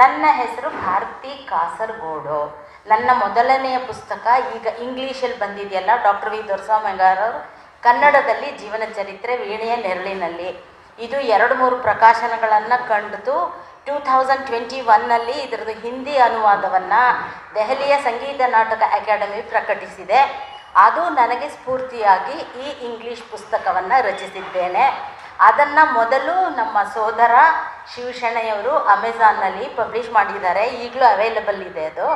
ನನ್ನ ಹೆಸರು ಭಾರತಿ ಕಾಸರಗೋಡು. ನನ್ನ ಮೊದಲನೆಯ ಪುಸ್ತಕ ಈಗ ಇಂಗ್ಲೀಷಲ್ಲಿ ಬಂದಿದೆಯಲ್ಲ, ಡಾಕ್ಟರ್ ವಿ. ದೊರಸ್ವಾಮಿಗಾರವರು, ಕನ್ನಡದಲ್ಲಿ ಜೀವನ ಚರಿತ್ರೆ ವೀಣೆಯ ನೆರಳಿನಲ್ಲಿ. ಇದು ಎರಡು ಮೂರು ಪ್ರಕಾಶನಗಳನ್ನು ಕಂಡು ಟೂ ಥೌಸಂಡ್ ಟ್ವೆಂಟಿ ಒನ್ನಲ್ಲಿ ಇದರದ್ದು ಹಿಂದಿ ಅನುವಾದವನ್ನು ದೆಹಲಿಯ ಸಂಗೀತ ನಾಟಕ ಅಕಾಡೆಮಿ ಪ್ರಕಟಿಸಿದೆ. ಅದು ನನಗೆ ಸ್ಫೂರ್ತಿಯಾಗಿ ಈ ಇಂಗ್ಲೀಷ್ ಪುಸ್ತಕವನ್ನು ರಚಿಸಿದ್ದೇನೆ. ಅದನ್ನು ಮೊದಲು ನಮ್ಮ ಸೋದರ ಶಿವಶೆಣೆಯವರು ಅಮೆಝಾನ್ನಲ್ಲಿ ಪಬ್ಲಿಷ್ ಮಾಡಿದ್ದಾರೆ. ಈಗಲೂ ಅವೈಲಬಲ್ ಇದೆ ಅದು.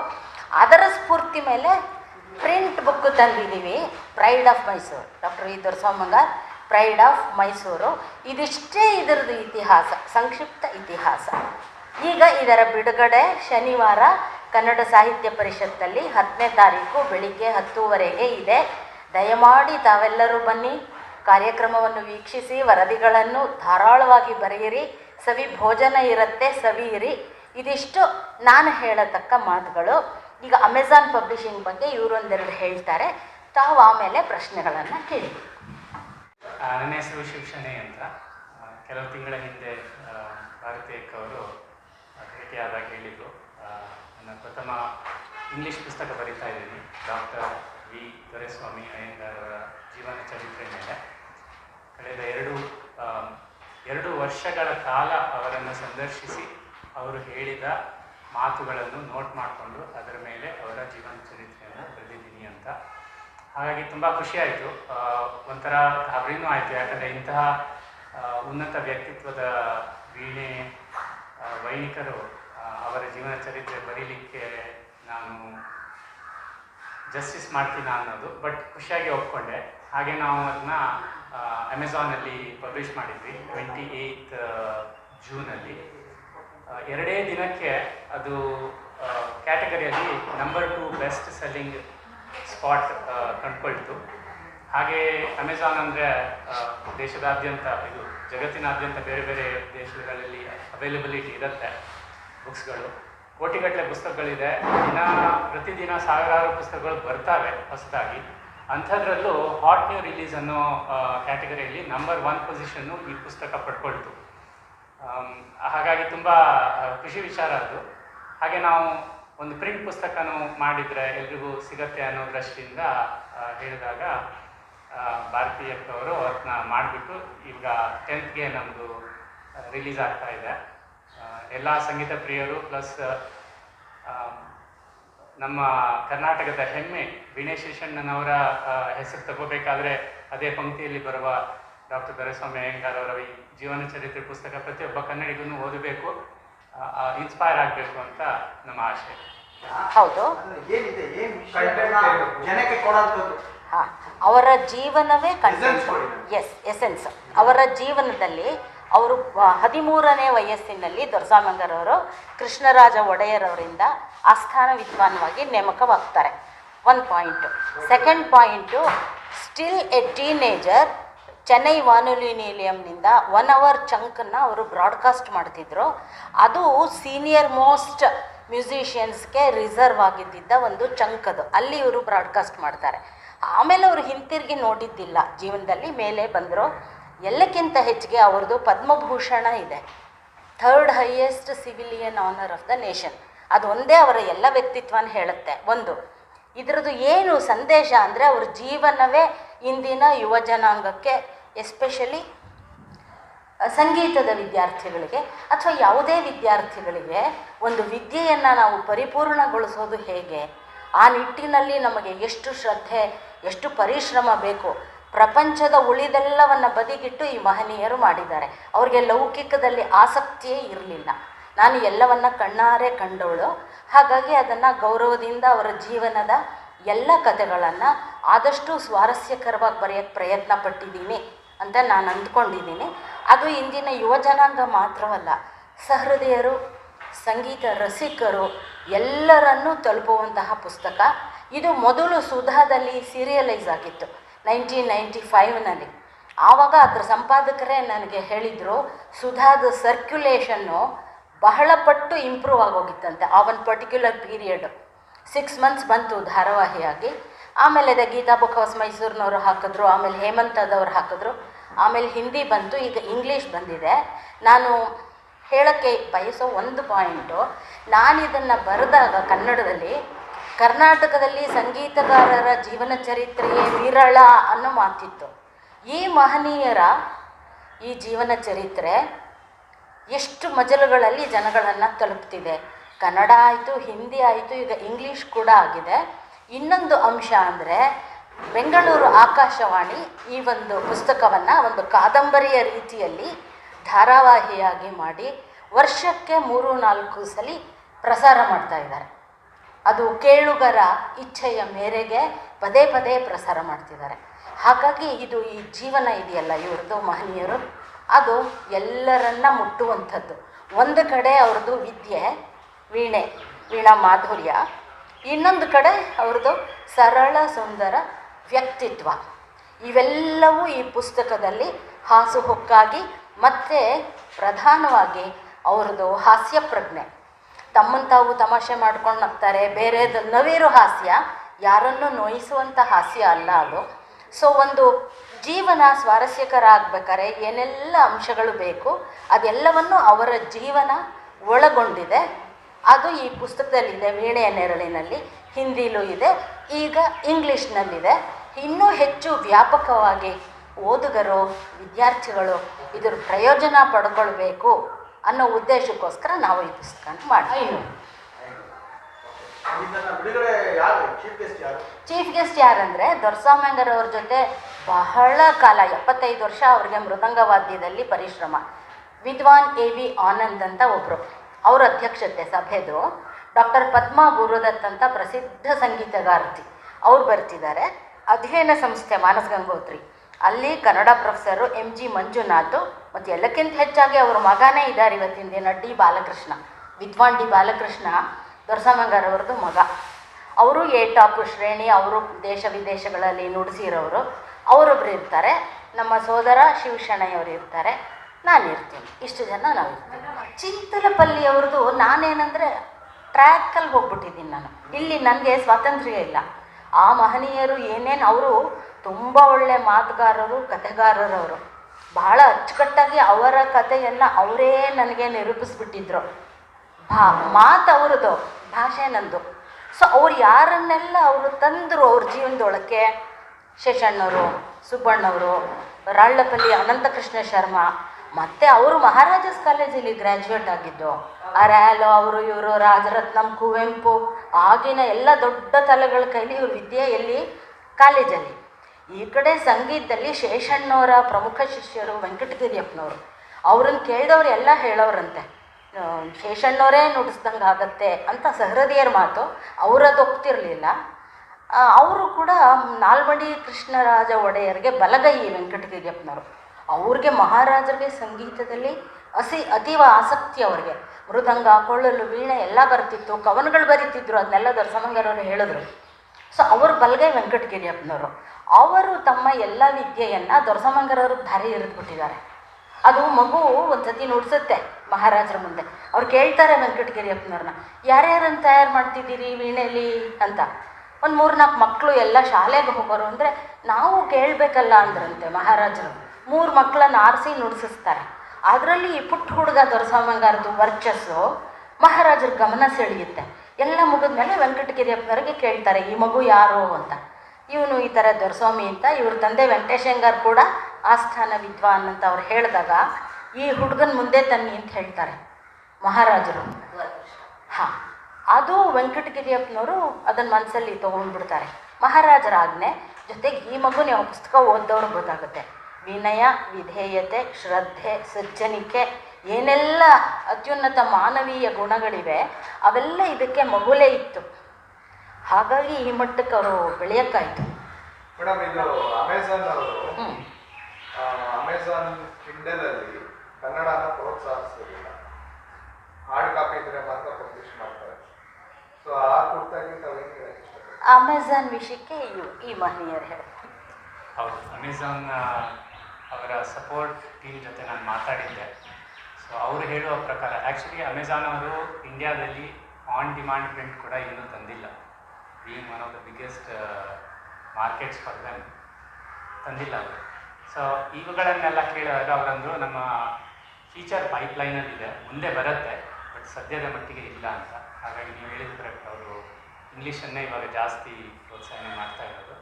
ಅದರ ಸ್ಫೂರ್ತಿ ಮೇಲೆ print book ತಂದಿದ್ದೀವಿ. Pride of Mysuru doctor V Doraswamy Iyengar pride of Mysuru ಇದಿಷ್ಟೇ ಇದರದು ಇತಿಹಾಸ, ಸಂಕ್ಷಿಪ್ತ ಇತಿಹಾಸ. ಈಗ ಇದರ ಬಿಡುಗಡೆ ಶನಿವಾರ ಕನ್ನಡ ಸಾಹಿತ್ಯ ಪರಿಷತ್ತಲ್ಲಿ ಹತ್ತನೇ ತಾರೀಕು ಬೆಳಿಗ್ಗೆ ಹತ್ತುವರೆಗೆ ಇದೆ. ದಯಮಾಡಿ ತಾವೆಲ್ಲರೂ ಬನ್ನಿ. ಕಾರ್ಯಕ್ರಮವನ್ನು ವೀಕ್ಷಿಸಿ, ವರದಿಗಳನ್ನು ಧಾರಾಳವಾಗಿ ಬರೆಯಿರಿ. ಸವಿ ಭೋಜನ ಇರುತ್ತೆ ಸವಿಯಿರಿ ಇದಿಷ್ಟು ನಾನು ಹೇಳತಕ್ಕ ಮಾತುಗಳು. ಈಗ ಅಮೆಝಾನ್ ಪಬ್ಲಿಷಿಂಗ್ ಬಗ್ಗೆ ಇವರೊಂದೆರಡು ಹೇಳ್ತಾರೆ. ತಾವು ಆಮೇಲೆ ಪ್ರಶ್ನೆಗಳನ್ನು ಕೇಳಿ. ನನ್ನ ಹೆಸರು ಶಿಕ್ಷಣ ಅಂತ ಕೆಲವು ತಿಂಗಳ ಹಿಂದೆ ಭಾರತೀಯಕ್ಕವರು ಭೇಟಿಯಾದಾಗ ಹೇಳಿದರು. ನನ್ನ ಪ್ರಥಮ ಇಂಗ್ಲೀಷ್ ಪುಸ್ತಕ ಬರಿತಾ ಇದ್ದೀನಿ. Doctor V. ದೊರೆಸ್ವಾಮಿ ಅಯ್ಯಂಗಾರ್ ಅವರ ಜೀವನ ಚರಿತ್ರೆ ಮೇಲೆ. ಕಳೆದ ಎರಡು ಎರಡು ವರ್ಷಗಳ ಕಾಲ ಅವರನ್ನು ಸಂದರ್ಶಿಸಿ ಅವರು ಹೇಳಿದ ಮಾತುಗಳನ್ನು ನೋಟ್ ಮಾಡಿಕೊಂಡು ಅದರ ಮೇಲೆ ಅವರ ಜೀವನ ಚರಿತ್ರೆಯನ್ನು ಬರೆದಿದ್ದೀನಿ ಅಂತ. ಹಾಗಾಗಿ ತುಂಬ ಖುಷಿಯಾಯಿತು ಒಂಥರ ಅವರಿನೂ ಆಯಿತು. ಯಾಕಂದರೆ ಇಂತಹ ಉನ್ನತ ವ್ಯಕ್ತಿತ್ವದ ವೀಣೆ ವೈಣಿಕರು ಅವರ ಜೀವನ ಚರಿತ್ರೆ ಬರೀಲಿಕ್ಕೆ ನಾನು ಜಸ್ಟಿಸ್ ಮಾಡ್ತೀನ ಅನ್ನೋದು ಬಟ್ ಖುಷಿಯಾಗಿ ಒಪ್ಕೊಂಡೆ. ಹಾಗೆ ನಾವು ಅದನ್ನ ಅಮೆಝಾನಲ್ಲಿ ಪಬ್ಲಿಷ್ ಮಾಡಿದ್ವಿ ಟ್ವೆಂಟಿ ಏಯ್ತ್ ಜೂನಲ್ಲಿ ಎರಡೇ ದಿನಕ್ಕೆ ಅದು ಕ್ಯಾಟಗರಿಯಲ್ಲಿ number two best selling spot ಕಂಡುಕೊಳ್ತು. ಹಾಗೆ ಅಮೆಝಾನ್ ಅಂದರೆ ದೇಶದಾದ್ಯಂತ ಇದು ಜಗತ್ತಿನಾದ್ಯಂತ ಬೇರೆ ಬೇರೆ ದೇಶಗಳಲ್ಲಿ ಅವೈಲಬಿಲಿಟಿ ಇರುತ್ತೆ ಬುಕ್ಸ್ಗಳು ಕೋಟಿಗಟ್ಟಲೆ ಪುಸ್ತಕಗಳಿದೆ. ದಿನ, ಪ್ರತಿದಿನ ಸಾವಿರಾರು ಪುಸ್ತಕಗಳು ಬರ್ತವೆ ಹೊಸದಾಗಿ. ಅಂಥದ್ರಲ್ಲೂ ಹಾಟ್ ನ್ಯೂ ರಿಲೀಸ್ ಅನ್ನೋ ಕ್ಯಾಟಗರಿಯಲ್ಲಿ ನಂಬರ್ ಒನ್ ಪೊಸಿಷನ್ನು ಈ ಪುಸ್ತಕ ಪಡ್ಕೊಳ್ತು. ಹಾಗಾಗಿ ತುಂಬ ಖುಷಿ ವಿಚಾರ ಅದು. ಹಾಗೆ ನಾವು ಒಂದು ಪ್ರಿಂಟ್ ಪುಸ್ತಕನೂ ಮಾಡಿದರೆ ಎಲ್ರಿಗೂ ಸಿಗತ್ತೆ ಅನ್ನೋ ದೃಷ್ಟಿಯಿಂದ ಹೇಳಿದಾಗ ಭಾರತೀಯಕ್ಕವರು ಭಾರತಿ ಅದನ್ನ ಮಾಡಿಬಿಟ್ಟು ಈಗ ಟೆಂತ್ಗೆ ನಮ್ಮದು ರಿಲೀಸ್ ಆಗ್ತಾ ಇದೆ. ಎಲ್ಲ ಸಂಗೀತ ಪ್ರಿಯರು ಪ್ಲಸ್ ನಮ್ಮ ಕರ್ನಾಟಕದ ಹೆಮ್ಮೆ ವಿನಯ್ ಶೇಷಣ್ಣನವರ ಹೆಸರು ತಗೋಬೇಕಾದ್ರೆ ಅದೇ ಪಂಕ್ತಿಯಲ್ಲಿ ಬರುವ ಡಾಕ್ಟರ್ ದೊರೆಸ್ವಾಮಿ ಅಯ್ಯಂಗಾರ್ ಅವರ ಈ ಜೀವನ ಚರಿತ್ರೆ ಪುಸ್ತಕ ಪ್ರತಿಯೊಬ್ಬ ಕನ್ನಡಿಗೂ ಓದಬೇಕು ಇನ್ಸ್ಪೈರ್ ಆಗಬೇಕು ಅಂತ ನಮ್ಮ ಆಶೆ ಹೌದು. ಅವರ ಜೀವನವೇ ಕಂಟೆಂಟ್. ಎಸ್ ಎಸೆನ್ಸ್ ಅವರ ಜೀವನದಲ್ಲಿ ಅವರು ಹದಿಮೂರನೇ ವಯಸ್ಸಿನಲ್ಲಿ ದೊರಸಾಮಂಗರವರು ಕೃಷ್ಣರಾಜ ಒಡೆಯರವರಿಂದ ಆಸ್ಥಾನ ವಿದ್ವಾನವಾಗಿ ನೇಮಕವಾಗ್ತಾರೆ. One point second point still a teenager Chennai ವಾನುಲಿ ನಿಲಯಂನಿಂದ ಒನ್ ಅವರ್ ಚಂಕನ್ನು ಅವರು ಬ್ರಾಡ್ಕಾಸ್ಟ್ ಮಾಡ್ತಿದ್ರು. ಅದು ಸೀನಿಯರ್ ಮೋಸ್ಟ್ ಮ್ಯೂಸಿಷಿಯನ್ಸ್ಗೆ ರಿಸರ್ವ್ ಆಗಿದ್ದಿದ್ದ ಒಂದು ಚಂಕ್ ಅದು. ಅಲ್ಲಿ ಇವರು ಬ್ರಾಡ್ಕಾಸ್ಟ್ ಮಾಡ್ತಾರೆ. ಆಮೇಲೆ ಅವರು ಹಿಂತಿರುಗಿ ನೋಡಿದ್ದಿಲ್ಲ. ಜೀವನದಲ್ಲಿ ಮೇಲೆ ಬಂದರು. ಎಲ್ಲಕ್ಕಿಂತ ಹೆಚ್ಚಿಗೆ ಅವ್ರದ್ದು ಪದ್ಮಭೂಷಣ ಇದೆ. Third highest civilian honour of the nation ಅದು ಒಂದೇ ಅವರ ಎಲ್ಲ ವ್ಯಕ್ತಿತ್ವನ ಹೇಳುತ್ತೆ. ಒಂದು, ಇದರದ್ದು ಏನು ಸಂದೇಶ ಅಂದರೆ ಅವ್ರ ಜೀವನವೇ ಇಂದಿನ ಯುವ ಜನಾಂಗಕ್ಕೆ ಎಸ್ಪೆಷಲಿ ಸಂಗೀತದ ವಿದ್ಯಾರ್ಥಿಗಳಿಗೆ ಅಥವಾ ಯಾವುದೇ ವಿದ್ಯಾರ್ಥಿಗಳಿಗೆ ಒಂದು ವಿದ್ಯೆಯನ್ನು ನಾವು ಪರಿಪೂರ್ಣಗೊಳಿಸೋದು ಹೇಗೆ? ಆ ನಿಟ್ಟಿನಲ್ಲಿ ನಮಗೆ ಎಷ್ಟು ಶ್ರದ್ಧೆ, ಎಷ್ಟು ಪರಿಶ್ರಮ ಬೇಕು? ಪ್ರಪಂಚದ ಉಳಿದೆಲ್ಲವನ್ನು ಬದಿಗಿಟ್ಟು ಈ ಮಹನೀಯರು ಮಾಡಿದ್ದಾರೆ. ಅವ್ರಿಗೆ ಲೌಕಿಕದಲ್ಲಿ ಆಸಕ್ತಿಯೇ ಇರಲಿಲ್ಲ. ನಾನು ಎಲ್ಲವನ್ನ ಕಣ್ಣಾರೆ ಕಂಡವಳು. ಹಾಗಾಗಿ ಅದನ್ನು ಗೌರವದಿಂದ ಅವರ ಜೀವನದ ಎಲ್ಲ ಕಥೆಗಳನ್ನು ಆದಷ್ಟು ಸ್ವಾರಸ್ಯಕರವಾಗಿ ಬರೆಯೋಕ್ಕೆ ಪ್ರಯತ್ನ ಪಟ್ಟಿದ್ದೀನಿ ಅಂತ ನಾನು ಅಂದ್ಕೊಂಡಿದ್ದೀನಿ. ಅದು ಇಂದಿನ ಯುವ ಜನಾಂಗ ಮಾತ್ರವಲ್ಲ, ಸಹೃದಯರು, ಸಂಗೀತ ರಸಿಕರು ಎಲ್ಲರನ್ನೂ ತಲುಪುವಂತಹ ಪುಸ್ತಕ. ಇದು ಮೊದಲು ಸುಧಾದಲ್ಲಿ ಸೀರಿಯಲೈಸ್ ಆಗಿತ್ತು. ನೈನ್ಟೀನ್ ನೈಂಟಿ ಫೈವ್ನಲ್ಲಿ ಆವಾಗ ಅದರ ಸಂಪಾದಕರೇ ನನಗೆ ಹೇಳಿದರು, ಸುಧಾದ ಸರ್ಕ್ಯುಲೇಷನ್ನು ಬಹಳ ಪಟ್ಟು ಇಂಪ್ರೂವ್ ಆಗೋಗಿತ್ತಂತೆ, ಆ ಒಂದು ಪರ್ಟಿಕ್ಯುಲರ್ ಪೀರಿಯಡ್ ಸಿಕ್ಸ್ ಮಂತ್ಸ್ ಬಂತು ಧಾರಾವಾಹಿಯಾಗಿ. ಆಮೇಲೆ ಅದೇ ಗೀತಾ ಬುಕ್ ಹೌಸ್ ಮೈಸೂರಿನವರು ಹಾಕಿದ್ರು, ಆಮೇಲೆ ಹೇಮಂತದವ್ರು ಹಾಕಿದ್ರು, ಆಮೇಲೆ ಹಿಂದಿ ಬಂತು, ಈಗ ಇಂಗ್ಲೀಷ್ ಬಂದಿದೆ. ನಾನು ಹೇಳೋಕ್ಕೆ ಬಯಸೋ ಒಂದು ಪಾಯಿಂಟು ನಾನು ಇದನ್ನು ಬರೆದಾಗ ಕನ್ನಡದಲ್ಲಿ ಕರ್ನಾಟಕದಲ್ಲಿ ಸಂಗೀತಗಾರರ ಜೀವನ ಚರಿತ್ರೆಯೇ ವಿರಳ ಅನ್ನೋ ಮಾತಿತ್ತು. ಈ ಮಹನೀಯರ ಈ ಜೀವನ ಚರಿತ್ರೆ ಎಷ್ಟು ಮಜಲುಗಳಲ್ಲಿ ಜನಗಳನ್ನು ತಲುಪ್ತಿದೆ. ಕನ್ನಡ ಆಯಿತು, ಹಿಂದಿ ಆಯಿತು, ಈಗ ಇಂಗ್ಲೀಷ್ ಕೂಡ ಆಗಿದೆ. ಇನ್ನೊಂದು ಅಂಶ ಅಂದರೆ ಬೆಂಗಳೂರು ಆಕಾಶವಾಣಿ ಈ ಒಂದು ಪುಸ್ತಕವನ್ನು ಒಂದು ಕಾದಂಬರಿಯ ರೀತಿಯಲ್ಲಿ ಧಾರಾವಾಹಿಯಾಗಿ ಮಾಡಿ ವರ್ಷಕ್ಕೆ ಮೂರು ನಾಲ್ಕು ಸಲ ಪ್ರಸಾರ ಮಾಡ್ತಾ ಇದ್ದಾರೆ. ಅದು ಕೇಳುಗರ ಇಚ್ಛೆಯ ಮೇರೆಗೆ ಪದೇ ಪದೇ ಪ್ರಸಾರ ಮಾಡ್ತಿದ್ದಾರೆ. ಹಾಗಾಗಿ ಇದು ಈ ಜೀವನ ಇದೆಯಲ್ಲ ಇವ್ರದ್ದು ಮಹನೀಯರು? ಅದು ಎಲ್ಲರನ್ನ ಮುಟ್ಟುವಂಥದ್ದು. ಒಂದು ಕಡೆ ಅವ್ರದ್ದು ವಿದ್ಯೆ, ವೀಣೆ, ವೀಣಾ ಮಾಧುರ್ಯ, ಇನ್ನೊಂದು ಕಡೆ ಅವ್ರದ್ದು ಸರಳ ಸುಂದರ ವ್ಯಕ್ತಿತ್ವ. ಇವೆಲ್ಲವೂ ಈ ಪುಸ್ತಕದಲ್ಲಿ ಹಾಸುಹೊಕ್ಕಾಗಿ ಮತ್ತು ಪ್ರಧಾನವಾಗಿ ಅವ್ರದ್ದು ಹಾಸ್ಯ ಪ್ರಜ್ಞೆ ತಮ್ಮನ್ನು ತಾವು ತಮಾಷೆ ಮಾಡ್ಕೊಂಡು ನಗ್ತಾರೆ. ಬೇರೆದು ನವಿರು ಹಾಸ್ಯ, ಯಾರನ್ನು ನೋಯಿಸುವಂಥ ಹಾಸ್ಯ ಅಲ್ಲ ಅದು. ಸೊ ಒಂದು ಜೀವನ ಸ್ವಾರಸ್ಯಕರ ಆಗ್ಬೇಕಾದ್ರೆ ಏನೆಲ್ಲ ಅಂಶಗಳು ಬೇಕು, ಅದೆಲ್ಲವನ್ನು ಅವರ ಜೀವನ ಒಳಗೊಂಡಿದೆ. ಅದು ಈ ಪುಸ್ತಕದಲ್ಲಿದೆ, ವೀಣೆಯ ನೆರಳಿನಲ್ಲಿ. ಹಿಂದಿಲೂ ಇದೆ, ಈಗ ಇಂಗ್ಲೀಷ್ನಲ್ಲಿದೆ. ಇನ್ನೂ ಹೆಚ್ಚು ವ್ಯಾಪಕವಾಗಿ ಓದುಗರು, ವಿದ್ಯಾರ್ಥಿಗಳು ಇದರ ಪ್ರಯೋಜನ ಪಡ್ಕೊಳ್ಬೇಕು. ಅನ್ನೋ ಉದ್ದೇಶಕ್ಕೋಸ್ಕರ ನಾವು ಈ ಪುಸ್ತಕನ ಮಾಡ್ತೀವಿ. ಇದನ್ನ ಬಿಡುಗಡೆ ಯಾರು? ಚೀಫ್ ಗೆಸ್ಟ್ ಯಾರಂದರೆ ದೊರ್ಸಾಮೆಂಗರ್ ಅವ್ರ ಜೊತೆ ಬಹಳ ಕಾಲ ಎಪ್ಪತ್ತೈದು ವರ್ಷ ಅವ್ರಿಗೆ ಮೃದಂಗ ವಾದ್ಯದಲ್ಲಿ ಪರಿಶ್ರಮ. ವಿದ್ವಾನ್ ಎ ವಿ ಆನಂದ್ ಅಂತ ಒಬ್ಬರು ಅವ್ರ ಅಧ್ಯಕ್ಷತೆ ಸಭೆದು ಡಾಕ್ಟರ್ ಪದ್ಮಾ ಗುರುದತ್ ಅಂತ ಪ್ರಸಿದ್ಧ ಸಂಗೀತಗಾರ್ತಿ. ಅವ್ರು ಬರ್ತಿದ್ದಾರೆ. ಅಧ್ಯಯನ ಸಂಸ್ಥೆ ಮಾನಸ್ ಗಂಗೋತ್ರಿ. ಅಲ್ಲಿ Kannada professor M G Manjunath ಮತ್ತು ಎಲ್ಲಕ್ಕಿಂತ ಹೆಚ್ಚಾಗಿ ಅವ್ರ ಮಗನೇ ಇದ್ದಾರೆ ಇವತ್ತಿನ ದಿನ ಡಿ ಬಾಲಕೃಷ್ಣ, ವಿದ್ವಾನ್ ಡಿ ಬಾಲಕೃಷ್ಣ ದೊರಸಾಮಂಗರ್ ಮಗ. ಅವರು ಎ ಟಾಪ್ ಶ್ರೇಣಿ, ಅವರು ದೇಶ ವಿದೇಶಗಳಲ್ಲಿ ನುಡಿಸಿರೋರು. ಅವರೊಬ್ಬರು ಇರ್ತಾರೆ. ನಮ್ಮ ಸೋದರ ಶಿವಶಣಯ್ಯವರು ಇರ್ತಾರೆ. ನಾನು ಇರ್ತೀನಿ. ಇಷ್ಟು ಜನ ನಾವು ಚಿಂತಲಪಲ್ಲಿ ಅವ್ರದ್ದು ನಾನೇನಂದರೆ ಟ್ರ್ಯಾಕಲ್ಲಿ ಹೋಗ್ಬಿಟ್ಟಿದ್ದೀನಿ ನಾನು. ಇಲ್ಲಿ ನನಗೆ ಸ್ವಾತಂತ್ರ್ಯ ಇಲ್ಲ. ಆ ಮಹನೀಯರು ಏನೇನು ಅವರು ತುಂಬ ಒಳ್ಳೆ ಮಾತುಗಾರರು ಕಥೆಗಾರರು ಅವರು ಬಹಳ ಅಚ್ಚುಕಟ್ಟಾಗಿ ಅವರ ಕಥೆಯನ್ನು ಅವರೇ ನನಗೆ ನಿರೂಪಿಸ್ಬಿಟ್ಟಿದ್ರು. ಭಾ, ಮಾತು ಅವ್ರದ್ದು, ಭಾಷೆ ನಂದು. ಸೊ ಅವ್ರು ಯಾರನ್ನೆಲ್ಲ ಅವರು ತಂದರು ಅವ್ರ ಜೀವನದೊಳಕ್ಕೆ? ಶೇಷಣ್ಣವರು, ಸುಬ್ಬಣ್ಣವರು, ರಾಳ್ಳಪಲ್ಲಿ, ಅನಂತಕೃಷ್ಣ ಶರ್ಮಾ, ಮತ್ತು ಅವರು ಮಹಾರಾಜಸ್ ಕಾಲೇಜಲ್ಲಿ ಗ್ರ್ಯಾಜುಯೇಟ್ ಆಗಿದ್ದು. ಅರ್ಯಾಲು ಅವರು ಇವರು ರಾಜರತ್ನಂ ಕುವೆಂಪು. ಆಗಿನ ಎಲ್ಲ ದೊಡ್ಡ ತಲೆಗಳ ಕೈಲಿ ಇವರು ವಿದ್ಯೆಯಲ್ಲಿ ಕಾಲೇಜಲ್ಲಿ. ಈ ಕಡೆ ಸಂಗೀತದಲ್ಲಿ ಶೇಷಣ್ಣವರ ಪ್ರಮುಖ ಶಿಷ್ಯರು ವೆಂಕಟಗಿರಿಯಪ್ಪನವರು ಅವ್ರನ್ನ ಕೇಳಿದವ್ರು ಎಲ್ಲ ಹೇಳೋರಂತೆ ಶೇಷಣ್ಣವರೇ ನುಡಿಸ್ದಂಗೆ ಆಗತ್ತೆ ಅಂತ ಸಹೃದಯರ ಮಾತು ಅವರದ್ದು ಒಪ್ತಿರಲಿಲ್ಲ ಅವರು ಕೂಡ ನಾಲ್ಮಡಿ ಕೃಷ್ಣರಾಜ ಒಡೆಯರಿಗೆ ಬಲಗೈ ವೆಂಕಟಗಿರಿಯಪ್ಪನವರು ಅವ್ರಿಗೆ ಮಹಾರಾಜರಿಗೆ ಸಂಗೀತದಲ್ಲಿ ಅಸಿ, ಅತೀವ ಆಸಕ್ತಿ ಅವ್ರಿಗೆ. ಮೃದಂಗ, ಕೊಳ್ಳಲು, ವೀಣೆ ಎಲ್ಲ ಬರ್ತಿತ್ತು. ಕವನಗಳು ಬರೀತಿದ್ರು, ಅದನ್ನೆಲ್ಲ ದರ್ಶನಂಗರವರು ಹೇಳಿದ್ರು. ಸೊ ಅವರು ಬಲಗೈ ವೆಂಕಟಗಿರಿಯಪ್ಪನವರು ಅವರು ತಮ್ಮ ಎಲ್ಲ ವಿದ್ಯೆಯನ್ನು ದೊರಸಮಂಗರವ್ರ ದಾರಿ ಇರಿದ್ಬಿಟ್ಟಿದ್ದಾರೆ ಅದು ಮಗು ಒಂದು ಸತಿ ನುಡ್ಸುತ್ತೆ ಮಹಾರಾಜರ ಮುಂದೆ. ಅವ್ರು ಕೇಳ್ತಾರೆ ವೆಂಕಟಗಿರಿಯಪ್ಪನವ್ರನ್ನ, ಯಾರ್ಯಾರನ್ನು ತಯಾರು ಮಾಡ್ತಿದ್ದೀರಿ ವೀಣೆಲಿ? ಅಂತ. ಒಂದು ಮೂರ್ನಾಲ್ಕು ಮಕ್ಕಳು ಎಲ್ಲ ಶಾಲೆಗೆ ಹೋಗೋರು ಅಂದರೆ, ನಾವು ಕೇಳಬೇಕಲ್ಲ ಅಂದ್ರಂತೆ ಮಹಾರಾಜರು. ಮೂರು ಮಕ್ಕಳನ್ನ ಆರಿಸಿ ನುಡಿಸಿಸ್ತಾರೆ. ಅದರಲ್ಲಿ ಈ ಪುಟ್ಟ ಹುಡುಗ ದೊರಸಮಂಗಾರದು ವರ್ಚಸ್ಸು ಮಹಾರಾಜರ ಗಮನ ಸೆಳೆಯುತ್ತೆ. ಎಲ್ಲ ಮುಗಿದ್ಮೇಲೆ ವೆಂಕಟಗಿರಿಯಪ್ಪನವರಿಗೆ ಕೇಳ್ತಾರೆ, ಈ ಮಗು ಯಾರು? ಅಂತ. ಇವನು ಈ ಥರ ದೊರಸ್ವಾಮಿ ಅಂತ, ಇವ್ರ ತಂದೆ ವೆಂಕಟೇಶಂಗಾರ್ ಕೂಡ ಆಸ್ಥಾನ ವಿದ್ವಾನ್ ಅಂತ ಅವ್ರು ಹೇಳಿದಾಗ ಈ ಹುಡುಗನ ಮುಂದೆ ತನ್ನಿ ಅಂತ ಹೇಳ್ತಾರೆ ಮಹಾರಾಜರು. ಹಾಂ. ಅದು ವೆಂಕಟಗಿರಿಯಪ್ಪನವರು ಅದನ್ನ ಮನಸ್ಸಲ್ಲಿ ತೊಗೊಂಡ್ಬಿಡ್ತಾರೆ. ಮಹಾರಾಜರ ಆಜ್ಞೆ ಜೊತೆಗೆ ಈ ಮಗು ನೀವು ಪುಸ್ತಕ ಓದ್ದವ್ರು ಗೊತ್ತಾಗುತ್ತೆ. ವಿನಯ, ವಿಧೇಯತೆ, ಶ್ರದ್ಧೆ, ಸಜ್ಜನಿಕೆ ಏನೆಲ್ಲ ಅತ್ಯುನ್ನತ ಮಾನವೀಯ ಗುಣಗಳಿವೆ, ಅವೆಲ್ಲ ಇದಕ್ಕೆ ಮಗುಲೇ ಇತ್ತು. ಹಾಗಾಗಿ ಈ ಮಟ್ಟಕ್ಕೆ ಅವರು ಬೆಳೆಯೋಕ್ಕಾಯಿತು. ಮೇಡಮ್ ಇದು ಅಮೆಝಾನ್ ಅವರು ಅಮೆಝಾನ್ ಕಿಂಡಲ್ ಅಲ್ಲಿ ಕನ್ನಡನ ಪ್ರೋತ್ಸಾಹಿಸೋದಿಲ್ಲ ಹಾರ್ಡ್ ಕಾಪಿ ಇದ್ರೆ ಮಾತ್ರ ಪಬ್ಲಿಷ್ ಮಾಡ್ತಾರೆ. ಸೊ ಆ ಕುರಿತಾಗಿ ತಾವೇನು ಅಮೆಝಾನ್ ವಿಷಯಕ್ಕೆ ಈ ಮಹನೀಯರು ಹೇಳ್ತಾರೆ ಹೌದು ಅಮೆಝಾನ್ ಅವರ ಸಪೋರ್ಟ್ ಟೀಮ್ ಜೊತೆ ನಾನು ಮಾತಾಡಿದ್ದೆ. ಸೊ ಅವರು ಹೇಳುವ ಪ್ರಕಾರ ಆ್ಯಕ್ಚುಲಿ ಅಮೆಝಾನ್ ಅವರು ಇಂಡಿಯಾದಲ್ಲಿ ಆನ್ ಡಿಮ್ಯಾಂಡ್ ಪ್ರಿಂಟ್ ಕೂಡ ಇನ್ನೂ ತಂದಿಲ್ಲ. Being of the the uh, markets for them. ತಂದಿಲ್ಲ ಅವರು. ಸೊ ಇವುಗಳನ್ನೆಲ್ಲ ಕೇಳಿದಾಗ ಅವರಂದರು ನಮ್ಮ ಫೀಚರ್ ಪೈಪ್ಲೈನಲ್ಲಿ ಇದೆ. ಮುಂದೆ ಬರುತ್ತೆ ಬಟ್ ಸದ್ಯದ ಮಟ್ಟಿಗೆ ಇಲ್ಲ ಅಂತ. ಹಾಗಾಗಿ ನೀವು ಹೇಳಿದ ಕರೆಕ್ಟ್ ಅವರು ಇಂಗ್ಲೀಷನ್ನೇ ಇವಾಗ ಜಾಸ್ತಿ ಪ್ರೋತ್ಸಾಹನೆ ಮಾಡ್ತಾ ಇರೋದು.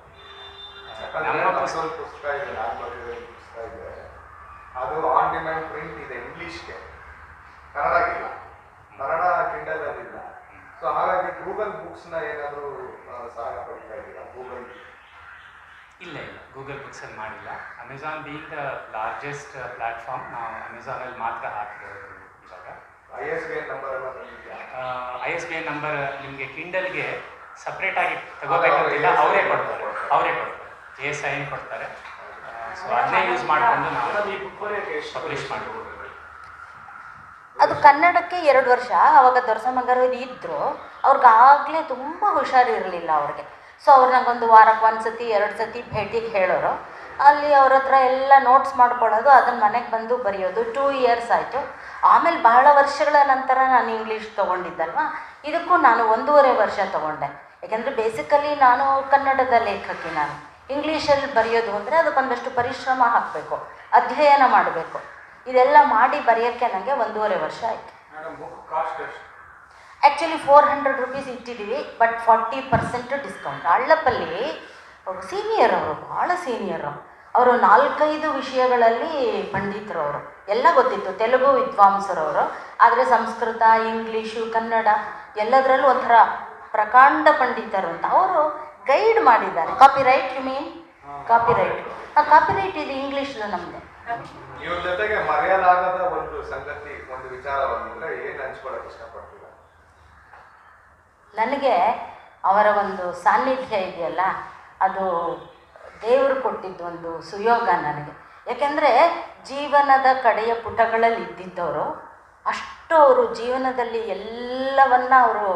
ಪುಸ್ತಕ ಇದೆ ಪುಸ್ತಕ ಇದೆ. ಅದು ಆನ್ ಡಿಮ್ಯಾಂಡ್ ಪ್ರಿಂಟ್ ಇದೆ ಇಂಗ್ಲೀಷ್ಗೆ ಕನ್ನಡಕ್ಕಿಲ್ಲ. ಕನ್ನಡ ಕಿಂಡಲ್ ಇಲ್ಲ ಸೊ ಹಾಗಾಗಿ ಗೂಗಲ್ ಬುಕ್ಸ್ನ ಏನಾದರೂ ಸಹಾಯ ಪಡಿತಾ ಇದ್ದೀರಾ? ಗೂಗಲ್ ಇಲ್ಲ ಇಲ್ಲ. ಗೂಗಲ್ ಬುಕ್ಸಲ್ಲಿ ಮಾಡಿಲ್ಲ. Amazon being the largest platform ನಾವು ಅಮೆಝಾನಲ್ಲಿ ಮಾತ್ರ ಹಾಕಿರೋದು ಇವಾಗ. I S B N number I S B I number ನಿಮಗೆ ಕಿಂಡಲ್ಗೆ ಸಪ್ರೇಟಾಗಿ ತಗೋಬೇಕಂತಿಲ್ಲ ಅವರೇ ಕೊಡ್ತಾರೆ. ಅವರೇ ಕೊಡ್ತಾರೆ. ಜೆ ಎಸ್ ಐ ಕೊಡ್ತಾರೆ. ಸೊ ಅದನ್ನೇ ಯೂಸ್ ಮಾಡಿಕೊಂಡು ನಾವು ಪಬ್ಲಿಷ್ ಮಾಡ್ಬೋದು. ಅದು ಕನ್ನಡಕ್ಕೆ ಎರಡು ವರ್ಷ, ಅವಾಗ ದೊರಸಮಂಗರು ಇದ್ದರು ಅವ್ರಿಗಾಗಲೇ ತುಂಬ ಹುಷಾರಿರಲಿಲ್ಲ ಅವ್ರಿಗೆ. ಸೊ ಅವ್ರು ನಂಗೊಂದು ವಾರಕ್ಕೆ ಒಂದು ಸತಿ, ಎರಡು ಸತಿ ಭೇಟಿಗೆ ಹೇಳೋರು. ಅಲ್ಲಿ ಅವ್ರ ಹತ್ರ ಎಲ್ಲ ನೋಟ್ಸ್ ಮಾಡ್ಕೊಳ್ಳೋದು ಅದನ್ನು ಮನೆಗೆ ಬಂದು ಬರೆಯೋದು ಟೂ ಇಯರ್ಸ್ ಆಯಿತು. ಆಮೇಲೆ ಬಹಳ ವರ್ಷಗಳ ನಂತರ ನಾನು ಇಂಗ್ಲೀಷ್ ತೊಗೊಂಡಿದ್ದಲ್ವ? ಇದಕ್ಕೂ ನಾನು ಒಂದೂವರೆ ವರ್ಷ ತೊಗೊಂಡೆ. ಯಾಕೆಂದರೆ ಬೇಸಿಕಲಿ ನಾನು ಕನ್ನಡದ ಲೇಖಕಿ ನಾನು. ಇಂಗ್ಲೀಷಲ್ಲಿ ಬರೆಯೋದು ಅಂದರೆ ಅದಕ್ಕೊಂದಷ್ಟು ಪರಿಶ್ರಮ ಹಾಕಬೇಕು, ಅಧ್ಯಯನ ಮಾಡಬೇಕು. ಇದೆಲ್ಲ ಮಾಡಿ ಬರೆಯೋಕ್ಕೆ ನನಗೆ ಒಂದೂವರೆ ವರ್ಷ ಆಯಿತು. ಆ್ಯಕ್ಚುಲಿ ಫೋರ್ ಹಂಡ್ರೆಡ್ ರುಪೀಸ್ ಇಟ್ಟಿದ್ದೀವಿ ಬಟ್ ಫಾರ್ಟಿ ಪರ್ಸೆಂಟ್ ಡಿಸ್ಕೌಂಟ್ ಅಳ್ಳಪ್ಪಲ್ಲಿ ಅವರು ಸೀನಿಯರ್ ಅವರು ಭಾಳ ಸೀನಿಯರ್ ಅವರು ನಾಲ್ಕೈದು ವಿಷಯಗಳಲ್ಲಿ ಪಂಡಿತರು ಅವರು. ಎಲ್ಲ ಗೊತ್ತಿತ್ತು ತೆಲುಗು ವಿದ್ವಾಂಸರವರು ಆದರೆ ಸಂಸ್ಕೃತ ಇಂಗ್ಲೀಷು ಕನ್ನಡ ಎಲ್ಲದರಲ್ಲೂ ಒಂಥರ ಪ್ರಕಾಂಡ ಪಂಡಿತರು ಅಂತ. ಅವರು ಗೈಡ್ ಮಾಡಿದ್ದಾರೆ. Copyright you mean copyright copyright ಇದು ಇಂಗ್ಲೀಷ್ದು ನಮ್ಮದು ಇವ್ರ ಜೊತೆಗೆ ಮರೆಯಲಾಗದ ಒಂದು ಸಂಗತಿ, ಒಂದು ವಿಚಾರ ಬಂದ್ರೆ ಏನ್ ಹಂಚ್ಕೊಳಕ್ ಇಷ್ಟಪಡ್ತೀರಾ? ನನಗೆ ಅವರ ಒಂದು ಸಾನ್ನಿಧ್ಯ ಇದೆಯಲ್ಲ, ಅದು ದೇವರು ಕೊಟ್ಟಿದ್ದು ಒಂದು ಸುಯೋಗ ನನಗೆ. ಯಾಕೆಂದರೆ ಜೀವನದ ಕಡೆಯ ಪುಟಗಳಲ್ಲಿ ಇದ್ದಿದ್ದವರು, ಅಷ್ಟು ಅವರು ಜೀವನದಲ್ಲಿ ಎಲ್ಲವನ್ನ ಅವರು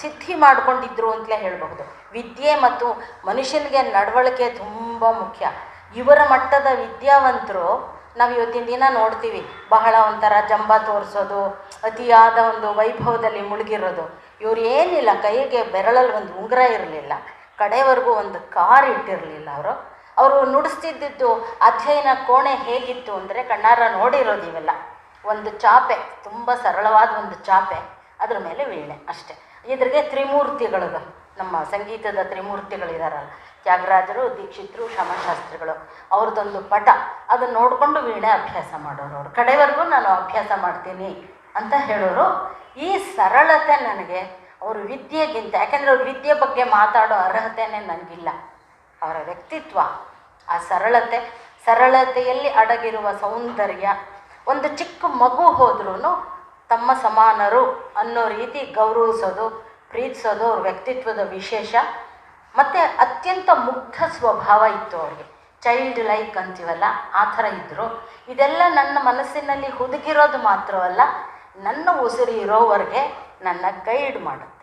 ಸಿದ್ಧಿ ಮಾಡಿಕೊಂಡಿದ್ರು ಅಂತಲೇ ಹೇಳಬಹುದು. ವಿದ್ಯೆ ಮತ್ತು ಮನುಷ್ಯನಿಗೆ ನಡವಳಿಕೆ ತುಂಬ ಮುಖ್ಯ. ಇವರ ಮಟ್ಟದ ವಿದ್ಯಾವಂತರು ನಾವು ಇವತ್ತಿನ ದಿನ ನೋಡ್ತೀವಿ. ಬಹಳ ಒಂಥರ ಜಂಬ ತೋರಿಸೋದು, ಅತಿಯಾದ ಒಂದು ವೈಭವದಲ್ಲಿ ಮುಳುಗಿರೋದು. ಇವ್ರು ಏನಿಲ್ಲ, ಕೈಗೆ ಬೆರಳಲ್ಲಿ ಒಂದು ಉಂಗುರ ಇರಲಿಲ್ಲ. ಕಡೆವರೆಗೂ ಒಂದು ಕಾರ್ ಇಟ್ಟಿರಲಿಲ್ಲ ಅವರು. ಅವರು ನುಡಿಸ್ತಿದ್ದಿದ್ದು ಅಧ್ಯಯನ ಕೋಣೆ ಹೇಗಿತ್ತು ಅಂದರೆ ಕಣ್ಣಾರ ನೋಡಿರೋದು ಇವೆಲ್ಲ. ಒಂದು ಚಾಪೆ, ತುಂಬ ಸರಳವಾದ ಒಂದು ಚಾಪೆ. ಅದ್ರ ಮೇಲೆ ವೀಣೆ ಅಷ್ಟೇ. ಇದ್ರಿಗೆ ತ್ರಿಮೂರ್ತಿಗಳು ನಮ್ಮ ಸಂಗೀತದ ತ್ರಿಮೂರ್ತಿಗಳಿದಾರಲ್ಲ ತ್ಯಾಗರಾಜರು, ದೀಕ್ಷಿತರು ಶಮಶಾಸ್ತ್ರಿಗಳು ಅವ್ರದ್ದೊಂದು ಪಟ. ಅದನ್ನು ನೋಡಿಕೊಂಡು ವೀಣೆ ಅಭ್ಯಾಸ ಮಾಡೋರು ಅವರು. ಕಡೆವರೆಗೂ ನಾನು ಅಭ್ಯಾಸ ಮಾಡ್ತೀನಿ ಅಂತ ಹೇಳೋರು. ಈ ಸರಳತೆ ನನಗೆ ಅವರು ವಿದ್ಯೆಗಿಂತ, ಯಾಕೆಂದರೆ ಅವ್ರ ವಿದ್ಯೆ ಬಗ್ಗೆ ಮಾತಾಡೋ ಅರ್ಹತೆನೇ ನನಗಿಲ್ಲ ಅವರ ವ್ಯಕ್ತಿತ್ವ, ಆ ಸರಳತೆ, ಸರಳತೆಯಲ್ಲಿ ಅಡಗಿರುವ ಸೌಂದರ್ಯ, ಒಂದು ಚಿಕ್ಕ ಮಗು ಹೋದ್ರೂ ತಮ್ಮ ಸಮಾನರು ಅನ್ನೋ ರೀತಿ ಗೌರವಿಸೋದು, ಪ್ರೀತಿಸೋದು ಅವ್ರ ವ್ಯಕ್ತಿತ್ವದ ವಿಶೇಷ. ಮತ್ತು ಅತ್ಯಂತ ಮುಗ್ಧ ಸ್ವಭಾವ ಇತ್ತು ಅವರಿಗೆ. ಚೈಲ್ಡ್ ಲೈಕ್ ಅಂತೀವಲ್ಲ, ಆ ಥರ ಇದ್ದರು ಇದೆಲ್ಲ ನನ್ನ ಮನಸ್ಸಿನಲ್ಲಿ ಹುದುಗಿರೋದು ಮಾತ್ರವಲ್ಲ, ನನ್ನ ಉಸಿರು ಇರೋವರೆಗೆ ನನ್ನ ಗೈಡ್ ಮಾಡುತ್ತೆ